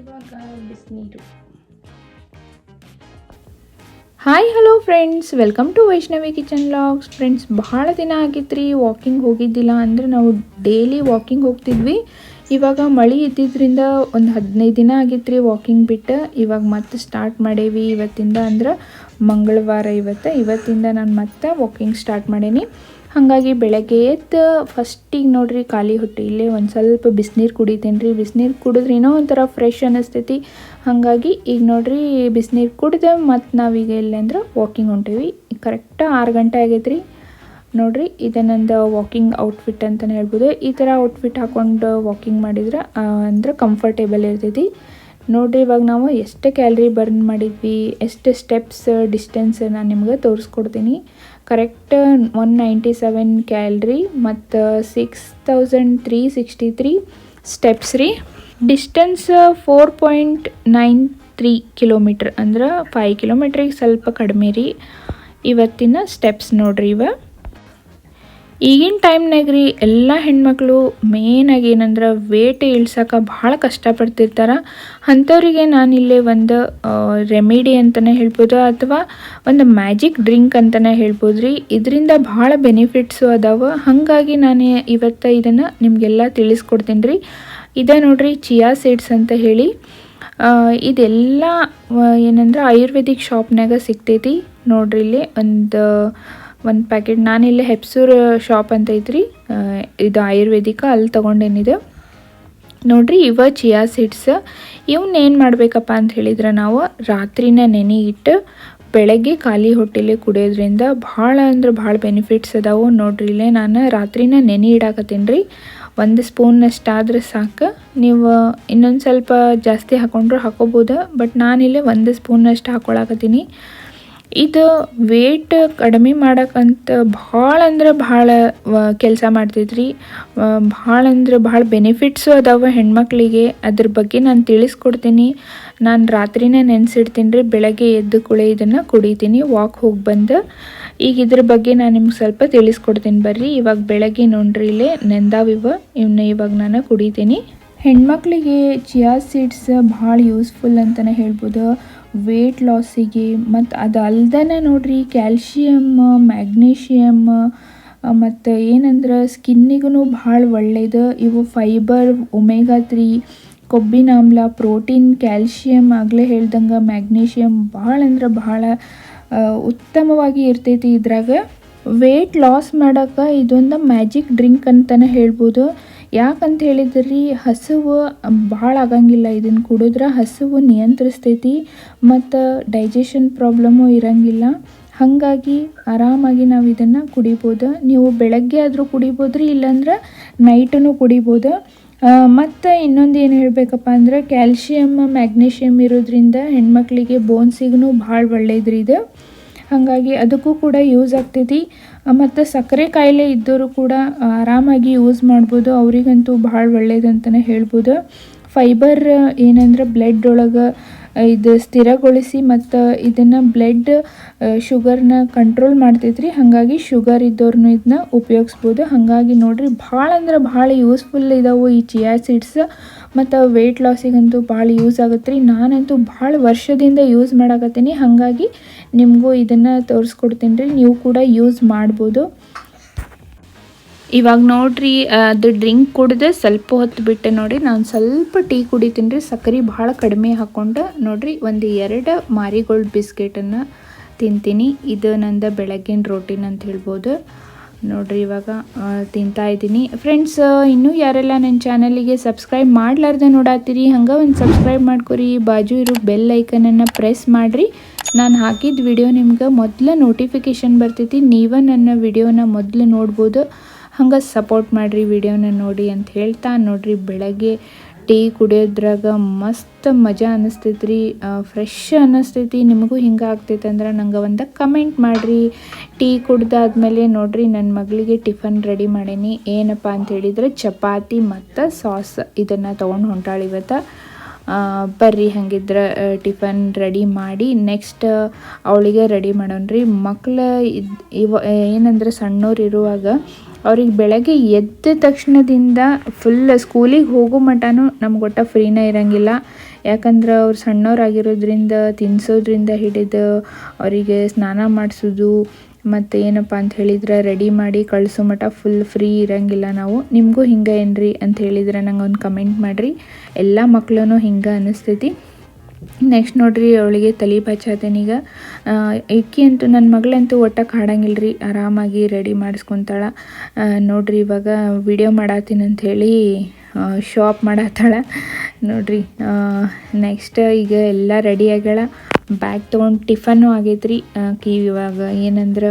ಬಿಸಿನೀರು hi hello friends welcome to Vaishnavi kitchen vlogs friends ಬಹಳ ದಿನ ಆಗಿತ್ತು ವಾಕಿಂಗ್ ಹೋಗಿದ್ದಿಲ್ಲ ಅಂದರೆ ನಾವು ಡೈಲಿ ವಾಕಿಂಗ್ ಹೋಗ್ತಿದ್ವಿ. ಇವಾಗ ಮಳೆ ಇದ್ದಿದ್ದರಿಂದ ಒಂದು ಹದಿನೈದು ದಿನ ಆಗಿತ್ತು ವಾಕಿಂಗ್ ಬಿಟ್ಟು. ಇವಾಗ ಮತ್ತೆ ಸ್ಟಾರ್ಟ್ ಮಾಡೇವಿ. ಇವತ್ತಿಂದ ಅಂದ್ರೆ ಮಂಗಳವಾರ ಇವತ್ತು. ಇವತ್ತಿಂದ ನಾನು ಮತ್ತೆ ವಾಕಿಂಗ್ ಸ್ಟಾರ್ಟ್ ಮಾಡೀನಿ. ಹಾಗಾಗಿ ಬೆಳಗ್ಗೆ ಎದ್ದು ಫಸ್ಟಿಗೆ ನೋಡ್ರಿ ಖಾಲಿ ಹೊಟ್ಟೆ. ಇಲ್ಲೇ ಒಂದು ಸ್ವಲ್ಪ ಬಿಸಿನೀರು ಕುಡಿತೇನೆ ರೀ. ಬಿಸಿನೀರು ಕುಡಿದ್ರೆ ಏನೋ ಒಂಥರ ಫ್ರೆಶ್ ಅನ್ನಿಸ್ತೈತಿ ಹಾಗಾಗಿ ಈಗ ನೋಡ್ರಿ ಬಿಸಿನೀರು ಕುಡಿದೆ ಮತ್ತು ನಾವೀಗ ಎಲ್ಲಿ ಅಂದ್ರೆ ವಾಕಿಂಗ್ ಹೊಂಟೇವಿ. ಕರೆಕ್ಟ್ ಆರು ಗಂಟೆ ಆಗೈತೆ ರೀ. ನೋಡ್ರಿ ಇದು ನಂದು ವಾಕಿಂಗ್ ಔಟ್ಫಿಟ್ ಅಂತಲೇ ಹೇಳ್ಬೋದು. ಈ ಥರ ಔಟ್ಫಿಟ್ ಹಾಕ್ಕೊಂಡು ವಾಕಿಂಗ್ ಮಾಡಿದ್ರೆ ಅಂದ್ರೆ ಕಂಫರ್ಟೇಬಲ್ ಇರ್ತೈತಿ. ನೋಡ್ರಿ ಇವಾಗ ನಾವು ಎಷ್ಟು ಕ್ಯಾಲ್ರಿ ಬರ್ನ್ ಮಾಡಿದ್ವಿ, ಎಷ್ಟು ಸ್ಟೆಪ್ಸ್ ಡಿಸ್ಟೆನ್ಸ್ ನಾನು ನಿಮ್ಗೆ ತೋರಿಸ್ಕೊಡ್ತೀನಿ. Correct one ninety seven calorie ಮತ್ತು six thousand three sixty three steps ರೀ. Distance four point nine three kilometre ಅಂದ್ರೆ ಫೈವ್ ಕಿಲೋಮೀಟ್ರಿಗೆ ಸ್ವಲ್ಪ ಕಡಿಮೆ ರೀ. ಇವತ್ತಿನ ಸ್ಟೆಪ್ಸ್ ನೋಡ್ರಿ ಇವ. ಈಗಿನ ಟೈಮ್ನಾಗ ರೀ ಎಲ್ಲ ಹೆಣ್ಮಕ್ಳು ಮೇನಾಗಿ ಏನಂದ್ರೆ ವೇಟ್ ಇಳ್ಸಕ್ಕೆ ಭಾಳ ಕಷ್ಟಪಡ್ತಿರ್ತಾರೆ. ಅಂಥವ್ರಿಗೆ ಇಲ್ಲಿ ಒಂದು ರೆಮಿಡಿ ಅಂತಲೇ ಹೇಳ್ಬೋದು ಅಥವಾ ಒಂದು ಮ್ಯಾಜಿಕ್ ಡ್ರಿಂಕ್ ಅಂತಲೇ ಹೇಳ್ಬೋದು ರೀ. ಇದರಿಂದ ಭಾಳ ಬೆನಿಫಿಟ್ಸು ಅದಾವ. ಹಾಗಾಗಿ ನಾನು ಇವತ್ತು ಇದನ್ನು ನಿಮಗೆಲ್ಲ ತಿಳಿಸ್ಕೊಡ್ತೀನಿ ರೀ. ಇದೇ ನೋಡ್ರಿ ಚಿಯಾ ಸೀಡ್ಸ್ ಅಂತ ಹೇಳಿ. ಇದೆಲ್ಲ ಏನಂದ್ರೆ ಆಯುರ್ವೇದಿಕ್ ಶಾಪ್ನಾಗ ಸಿಗ್ತೈತಿ. ನೋಡ್ರಿ ಇಲ್ಲಿ ಒಂದು ಒಂದು ಪ್ಯಾಕೆಟ್ ನಾನಿಲ್ಲಿ ಹೆಪ್ಸೂರ್ ಶಾಪ್ ಅಂತ ಐತ್ರಿ. ಇದು ಆಯುರ್ವೇದಿಕ, ಅಲ್ಲಿ ತೊಗೊಂಡೇನಿದೆ. ನೋಡ್ರಿ, ಇವ ಚಿಯಾ ಸೀಡ್ಸ್ ಇವನ್ನ ಏನು ಮಾಡಬೇಕಪ್ಪ ಅಂತ ಹೇಳಿದ್ರೆ ನಾವು, ರಾತ್ರಿನ ನೆನೆ ಇಟ್ಟು ಬೆಳಗ್ಗೆ ಖಾಲಿ ಹೊಟ್ಟೆಲೆ ಕುಡಿಯೋದ್ರಿಂದ ಭಾಳ ಅಂದ್ರೆ ಭಾಳ ಬೆನಿಫಿಟ್ಸ್ ಅದಾವು. ನೋಡ್ರಿ, ಇಲ್ಲೇ ನಾನು ರಾತ್ರಿನ ನೆನೆ ಇಡಾಕತ್ತೀನಿ ರೀ ಒಂದು ಸ್ಪೂನಷ್ಟಾದ್ರೆ ಸಾಕು. ನೀವು ಇನ್ನೊಂದು ಸ್ವಲ್ಪ ಜಾಸ್ತಿ ಹಾಕೊಂಡ್ರು ಹಾಕೋಬೋದು, ಬಟ್ ನಾನಿಲ್ಲಿ ಒಂದು ಸ್ಪೂನಷ್ಟು ಹಾಕೊಳಕತ್ತೀನಿ. ಇದು ವೇಟ್ ಕಡಿಮೆ ಮಾಡಕ್ಕಂತ ಭಾಳ ಅಂದ್ರೆ ಭಾಳ ಕೆಲಸ ಮಾಡ್ತೈತ್ರಿ. ಭಾಳ ಅಂದ್ರೆ ಭಾಳ ಬೆನಿಫಿಟ್ಸು ಅದಾವ ಹೆಣ್ಮಕ್ಳಿಗೆ. ಅದ್ರ ಬಗ್ಗೆ ನಾನು ತಿಳಿಸ್ಕೊಡ್ತೀನಿ. ನಾನು ರಾತ್ರಿನೇ ನೆನೆಸಿಡ್ತೀನಿ ರೀ, ಬೆಳಗ್ಗೆ ಎದ್ದು ಕುಳೆ ಇದನ್ನು ಕುಡಿತೀನಿ ವಾಕ್ ಹೋಗಿ ಬಂದು. ಈಗ ಇದ್ರ ಬಗ್ಗೆ ನಾನು ನಿಮ್ಗೆ ಸ್ವಲ್ಪ ತಿಳಿಸ್ಕೊಡ್ತೀನಿ ಬರ್ರಿ. ಇವಾಗ ಬೆಳಗ್ಗೆ ನೋಡ್ರಿ ಇಲ್ಲೇ ನೆಂದಾವಿವ ಇವನ್ನ ಇವಾಗ ನಾನು ಕುಡಿತೀನಿ. ಹೆಣ್ಮಕ್ಳಿಗೆ ಚಿಯಾ ಸೀಡ್ಸ್ ಭಾಳ ಯೂಸ್ಫುಲ್ ಅಂತಲೇ ಹೇಳ್ಬೋದು. ವೇಟ್ ಲಾಸಿಗೆ ಮತ್ತು ಅದು ಅಲ್ದೇ ನೋಡ್ರಿ ಕ್ಯಾಲ್ಶಿಯಮ್ ಮ್ಯಾಗ್ನೀಷಿಯಮ್ ಮತ್ತು ಏನಂದ್ರೆ ಸ್ಕಿನ್ನಿಗೂ ಭಾಳ ಒಳ್ಳೇದು. ಇವು ಫೈಬರ್ ಒಮೆಗಾ ತ್ರೀ ಕೊಬ್ಬಿನ ಆಮ್ಲ ಪ್ರೋಟೀನ್ ಕ್ಯಾಲ್ಶಿಯಮ್ ಆಗಲೇ ಹೇಳ್ದಂಗೆ ಮ್ಯಾಗ್ನೀಷಿಯಮ್ ಭಾಳ ಅಂದ್ರೆ ಭಾಳ ಉತ್ತಮವಾಗಿ ಇರ್ತೈತಿ ಇದ್ರಾಗ. ವೇಟ್ ಲಾಸ್ ಮಾಡೋಕೆ ಇದೊಂದು ಮ್ಯಾಜಿಕ್ ಡ್ರಿಂಕ್ ಅಂತಲೇ ಹೇಳ್ಬೋದು. ಯಾಕಂತ ಹೇಳಿದ್ರಿ ಹಸಿವು ಭಾಳ ಆಗಂಗಿಲ್ಲ. ಇದನ್ನು ಕುಡಿದ್ರೆ ಹಸಿವು ನಿಯಂತ್ರಿಸ್ತೈತಿ ಮತ್ತು ಡೈಜೆಷನ್ ಪ್ರಾಬ್ಲಮ್ಮು ಇರಂಗಿಲ್ಲ. ಹಾಗಾಗಿ ಆರಾಮಾಗಿ ನಾವು ಇದನ್ನು ಕುಡಿಬೋದು. ನೀವು ಬೆಳಗ್ಗೆ ಆದರೂ ಕುಡಿಬೋದು ರೀ ಇಲ್ಲಾಂದ್ರೆ ನೈಟೂ ಕುಡಿಬೋದು. ಮತ್ತು ಇನ್ನೊಂದು ಏನು ಹೇಳಬೇಕಪ್ಪ ಅಂದ್ರೆ ಕ್ಯಾಲ್ಶಿಯಮ್ ಮ್ಯಾಗ್ನೀಷಿಯಮ್ ಇರೋದ್ರಿಂದ ಹೆಣ್ಮಕ್ಳಿಗೆ ಬೋನ್ಸಿಗೂ ಭಾಳ ಒಳ್ಳೇದ್ರಿ ಇದು. ಹಾಗಾಗಿ ಅದಕ್ಕೂ ಕೂಡ ಯೂಸ್ ಆಗ್ತೈತಿ. ಮತ್ತು ಸಕ್ಕರೆ ಕಾಯಿಲೆ ಇದ್ದವರು ಕೂಡ ಆರಾಮಾಗಿ ಯೂಸ್ ಮಾಡ್ಬೋದು. ಅವರಿಗಂತೂ ಭಾಳ ಒಳ್ಳೆಯದಂತಲೇ ಹೇಳ್ಬೋದು. ಫೈಬರ್ ಏನಂದ್ರೆ ಬ್ಲಡ್ ಒಳಗೆ ಇದು ಸ್ಥಿರಗೊಳಿಸಿ ಮತ್ತು ಇದನ್ನು ಬ್ಲಡ್ ಶುಗರ್ನ ಕಂಟ್ರೋಲ್ ಮಾಡ್ತೈತ್ರಿ. ಹಾಗಾಗಿ ಶುಗರ್ ಇದ್ದವ್ರನ್ನೂ ಇದನ್ನ ಉಪಯೋಗಿಸ್ಬೋದು. ಹಾಗಾಗಿ ನೋಡಿರಿ, ಭಾಳ ಅಂದ್ರೆ ಭಾಳ ಯೂಸ್ಫುಲ್ ಇದಾವೆ ಈ ಚಿಯಾ ಸೀಡ್ಸ್ ಮತ್ತು ವೆಯ್ಟ್ ಲಾಸಿಗಂತೂ ಭಾಳ ಯೂಸ್ ಆಗುತ್ತೆ ರೀ ನಾನಂತೂ ಭಾಳ ವರ್ಷದಿಂದ ಯೂಸ್ ಮಾಡಾಕತ್ತೀನಿ. ಹಾಗಾಗಿ ನಿಮಗೂ ಇದನ್ನು ತೋರಿಸ್ಕೊಡ್ತೀನಿ ರೀ ನೀವು ಕೂಡ ಯೂಸ್ ಮಾಡ್ಬೋದು. ಇವಾಗ ನೋಡ್ರಿ ಅದು ಡ್ರಿಂಕ್ ಕುಡ್ದು ಸ್ವಲ್ಪ ಹೊತ್ತು ಬಿಟ್ಟೆ ನೋಡಿ, ನಾನು ಸ್ವಲ್ಪ ಟೀ ಕುಡಿತೀನಿ ರೀ ಸಕ್ಕರೆ ಭಾಳ ಕಡಿಮೆ ಹಾಕ್ಕೊಂಡು ನೋಡ್ರಿ, ಒಂದು ಎರಡು ಮಾರಿಗೋಲ್ಡ್ ಬಿಸ್ಕೆಟನ್ನು ತಿಂತೀನಿ. ಇದು ನಂದು ಬೆಳಗ್ಗಿನ ರೋಟೀನ್ ಅಂತ ಹೇಳ್ಬೋದು. ನೋಡ್ರಿ ಇವಾಗ ತಿಂತಾ ಇದ್ದೀನಿ. ಫ್ರೆಂಡ್ಸ್ ಇನ್ನೂ ಯಾರೆಲ್ಲ ನನ್ನ ಚಾನಲಿಗೆ ಸಬ್ಸ್ಕ್ರೈಬ್ ಮಾಡಲಾರ್ದೆ ನೋಡಾತ್ತೀರಿ ಹಂಗೆ ಒಂದು ಸಬ್ಸ್ಕ್ರೈಬ್ ಮಾಡ್ಕೊರಿ, ಬಾಜು ಇರೋ ಬೆಲ್ ಐಕನನ್ನು ಪ್ರೆಸ್ ಮಾಡಿರಿ. ನಾನು ಹಾಕಿದ ವಿಡಿಯೋ ನಿಮ್ಗೆ ಮೊದಲು ನೋಟಿಫಿಕೇಷನ್ ಬರ್ತೈತಿ, ನೀವೇ ನನ್ನ ವಿಡಿಯೋನ ಮೊದಲು ನೋಡ್ಬೋದು. ಹಂಗೆ ಸಪೋರ್ಟ್ ಮಾಡಿರಿ ವಿಡಿಯೋನ ನೋಡಿ ಅಂತ ಹೇಳ್ತಾ ನೋಡ್ರಿ ಬೆಳಗ್ಗೆ. ಟೀ ಕುಡಿಯೋದ್ರಾಗ ಮಸ್ತ್ ಮಜಾ ಅನ್ನಿಸ್ತೈತ್ರಿ ರೀ ಫ್ರೆಶ್ ಅನ್ನಿಸ್ತೈತಿ ನಿಮಗೂ ಹಿಂಗೆ ಆಗ್ತೈತೆ ಅಂದ್ರೆ ನಂಗೆ ಒಂದು ಕಮೆಂಟ್ ಮಾಡಿರಿ. ಟೀ ಕುಡ್ದಾದ್ಮೇಲೆ ನೋಡಿರಿ ನನ್ನ ಮಗಳಿಗೆ ಟಿಫನ್ ರೆಡಿ ಮಾಡೀನಿ. ಏನಪ್ಪ ಅಂತ ಹೇಳಿದ್ರೆ ಚಪಾತಿ ಮತ್ತು ಸಾಸ್ ಇದನ್ನು ತೊಗೊಂಡು ಹೊಂಟಾಳು ಇವತ್ತು. ಬರ್ರಿ ಹಂಗಿದ್ರೆ ಟಿಫನ್ ರೆಡಿ ಮಾಡಿ ನೆಕ್ಸ್ಟ್ ಅವಳಿಗೆ ರೆಡಿ ಮಾಡೋಣ್ರಿ. ಮಕ್ಳು ಇದು, ಇವ, ಏನಂದ್ರೆ ಸಣ್ಣವ್ರು ಇರುವಾಗ ಅವ್ರಿಗೆ ಬೆಳಗ್ಗೆ ಎದ್ದ ತಕ್ಷಣದಿಂದ ಫುಲ್ ಸ್ಕೂಲಿಗೆ ಹೋಗೋ ಮಟನೂ ನಮ್ಗೆ ಫ್ರೀನೇ ಇರಂಗಿಲ್ಲ. ಯಾಕಂದ್ರೆ ಅವ್ರು ಸಣ್ಣವರಾಗಿರೋದ್ರಿಂದ, ತಿನ್ಸೋದ್ರಿಂದ ಹಿಡಿದು ಅವರಿಗೆ ಸ್ನಾನ ಮಾಡಿಸೋದು, ಮತ್ತು ಏನಪ್ಪ ಅಂತ ಹೇಳಿದ್ರೆ ರೆಡಿ ಮಾಡಿ ಕಳಿಸೋ ಮಟ್ಟ ಫುಲ್ ಫ್ರೀ ಇರಂಗಿಲ್ಲ ನಾವು. ನಿಮಗೂ ಹಿಂಗೆ ಏನ್ರಿ ಅಂತ ಹೇಳಿದ್ರೆ ನಂಗೆ ಒಂದು ಕಮೆಂಟ್ ಮಾಡಿರಿ. ಎಲ್ಲ ಮಕ್ಕಳೂ ಹಿಂಗೆ ಅನ್ನಿಸ್ತೈತಿ ನೆಕ್ಸ್ಟ್ ನೋಡ್ರಿ ಅವಳಿಗೆ ತಲೆ ಈಗ. ಇಕ್ಕಿ ಅಂತೂ ನನ್ನ ಮಗಳಂತೂ ಒಟ್ಟಕ್ಕೆ ಹಾಡಂಗಿಲ್ಲ ರೀ ಆರಾಮಾಗಿ ರೆಡಿ ಮಾಡಿಸ್ಕೊತಾಳ. ನೋಡ್ರಿ ಇವಾಗ ವಿಡಿಯೋ ಮಾಡತ್ತೀನಿ ಅಂತ ಹೇಳಿ ಶಾಪ್ ಮಾಡತ್ತಾಳ ನೋಡ್ರಿ ನೆಕ್ಸ್ಟ್ ಈಗ ಎಲ್ಲ ರೆಡಿ ಆಗ್ಯಾಳ. ಬ್ಯಾಗ್ ತೊಗೊಂಡು ಟಿಫನ್ನು ಆಗೈತ್ರಿ. ಆಕಿ ಇವಾಗ ಏನಂದ್ರೆ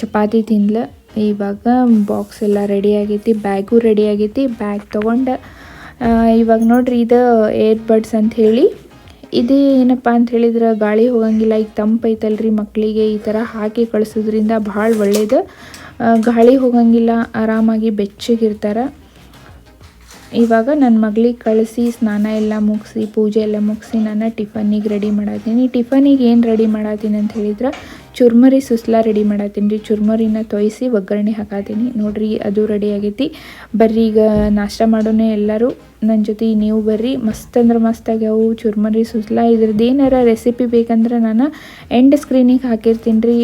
ಚಪಾತಿ ತಿನ್ಲ ಇವಾಗ ಬಾಕ್ಸ್ ಎಲ್ಲ ರೆಡಿ ಆಗೈತಿ ಬ್ಯಾಗು ರೆಡಿ ಆಗೈತಿ. ಬ್ಯಾಗ್ ತೊಗೊಂಡು ಇವಾಗ ನೋಡ್ರಿ ಇದು ಏರ್ ಬಡ್ಸ್ ಅಂತ ಹೇಳಿ. ಇದು ಏನಪ್ಪ ಅಂತ ಹೇಳಿದ್ರೆ, ಗಾಳಿ ಹೋಗಂಗಿಲ್ಲ, ಈಗ ತಂಪೈತಲ್ರಿ ಮಕ್ಕಳಿಗೆ ಈ ಥರ ಹಾಕಿ ಕಳಿಸೋದ್ರಿಂದ ಭಾಳ ಒಳ್ಳೇದು. ಗಾಳಿ ಹೋಗಂಗಿಲ್ಲ, ಆರಾಮಾಗಿ ಬೆಚ್ಚಗಿರ್ತಾರೆ. ಇವಾಗ ನನ್ನ ಮಗಳಿಗೆ ಕಳಿಸಿ, ಸ್ನಾನ ಎಲ್ಲ ಮುಗಿಸಿ, ಪೂಜೆ ಎಲ್ಲ ಮುಗಿಸಿ, ನಾನು ಟಿಫನಿಗೆ ರೆಡಿ ಮಾಡತ್ತೀನಿ ಟಿಫನಿಗೆ ಏನು ರೆಡಿ ಮಾಡತ್ತೀನಿ ಅಂತ ಹೇಳಿದ್ರೆ ಚುರ್ಮರಿ ಸುಸ್ಲಾ ರೆಡಿ ಮಾಡತ್ತೀನಿ ರೀ. ಚುರ್ಮರಿನ ತೊಯಿಸಿ ಒಗ್ಗರಣೆ ಹಾಕತ್ತೀನಿ. ನೋಡ್ರಿ, ಅದು ರೆಡಿ ಆಗೈತಿ. ಬರ್ರಿ, ಈಗ ನಾಷ್ಟ ಮಾಡೋಣ ಎಲ್ಲರೂ. ನನ್ನ ಜೊತೆ ನೀವು ಬರ್ರಿ. ಮಸ್ತ್ ಅಂದ್ರೆ ಮಸ್ತ್ ಆಗ್ಯಾವು. ಚುರ್ಮರಿ ಸುಸ್ಲಾ ಇದ್ರದ್ದು ಏನಾರ ರೆಸಿಪಿ ಬೇಕಂದ್ರೆ ನಾನು ಎಂಡ್ ಸ್ಕ್ರೀನಿಗೆ ಹಾಕಿರ್ತೀನಿ ರೀ.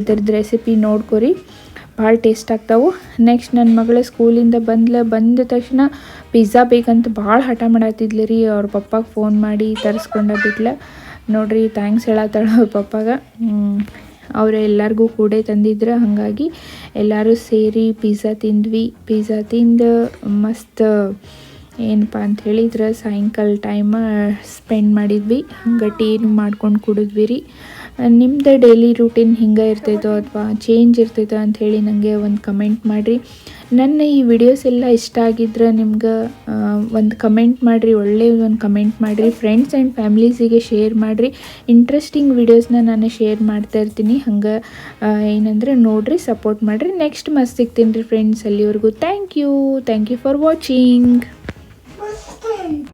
ಇದ್ರದ್ದು ರೆಸಿಪಿ ನೋಡ್ಕೊರಿ. ಭಾಳ ಟೇಸ್ಟ್ ಆಗ್ತಾವು. ನೆಕ್ಸ್ಟ್ ನನ್ನ ಮಗಳ ಸ್ಕೂಲಿಂದ ಬಂದ್ಲ. ಬಂದ ತಕ್ಷಣ ಪಿಜ್ಜಾ ಬೇಕಂತ ಭಾಳ ಹಠ ಮಾಡತ್ತಿದ್ಲು ರೀ. ಅವ್ರ ಪಪ್ಪಾಗೆ ಫೋನ್ ಮಾಡಿ ತರಿಸ್ಕೊಂಡ ಬಿಟ್ಲ. ನೋಡ್ರಿ ಥ್ಯಾಂಕ್ಸ್ ಹೇಳತ್ತಾಳ ಅವ್ರ ಪಪ್ಪಾಗ. ಅವರು ಎಲ್ಲರಿಗೂ ಕೂಡ ತಂದಿದ್ರು. ಹಾಗಾಗಿ ಎಲ್ಲರೂ ಸೇರಿ ಪಿಜ್ಜಾ ತಿಂದ್ವಿ. ಪಿಜ್ಜಾ ತಿಂದು ಮಸ್ತ್ ಏನಪ್ಪ ಅಂತ ಹೇಳಿದ್ರೆ, ಸಾಯಂಕಾಲ ಟೈಮ ಸ್ಪೆಂಡ್ ಮಾಡಿದ್ವಿ. ಹಂಗೆ ಟೀನು ಮಾಡ್ಕೊಂಡು ಕುಡಿದ್ವಿ ರೀ ನಿಮ್ದು ಡೈಲಿ ರೂಟೀನ್ ಹಿಂಗೆ ಇರ್ತೈತೋ ಅಥವಾ ಚೇಂಜ್ ಇರ್ತೈತೋ ಹೇಳಿ ನನಗೆ ಒಂದು ಕಮೆಂಟ್ ಮಾಡಿರಿ. ನನ್ನ ಈ ವಿಡಿಯೋಸ್ ಎಲ್ಲ ಇಷ್ಟ ಆಗಿದ್ರೆ ನಿಮ್ಗೆ ಒಂದು ಕಮೆಂಟ್ ಮಾಡಿರಿ ಒಳ್ಳೆಯ ಒಂದು ಕಮೆಂಟ್ ಮಾಡಿರಿ. ಫ್ರೆಂಡ್ಸ್ ಆ್ಯಂಡ್ ಫ್ಯಾಮಿಲೀಸಿಗೆ ಶೇರ್ ಮಾಡಿರಿ. ಇಂಟ್ರೆಸ್ಟಿಂಗ್ ವಿಡಿಯೋಸ್ನ ನಾನು ಶೇರ್ ಮಾಡ್ತಾ ಇರ್ತೀನಿ. ಹಂಗೆ ಏನಂದ್ರೆ ನೋಡಿರಿ ಸಪೋರ್ಟ್ ಮಾಡಿರಿ. ನೆಕ್ಸ್ಟ್ ಮಸ್ತ್ ಸಿಗ್ತೀನಿ ರೀ ಫ್ರೆಂಡ್ಸ್ ಅಲ್ಲಿವರೆಗೂ. Thank you thank you for watching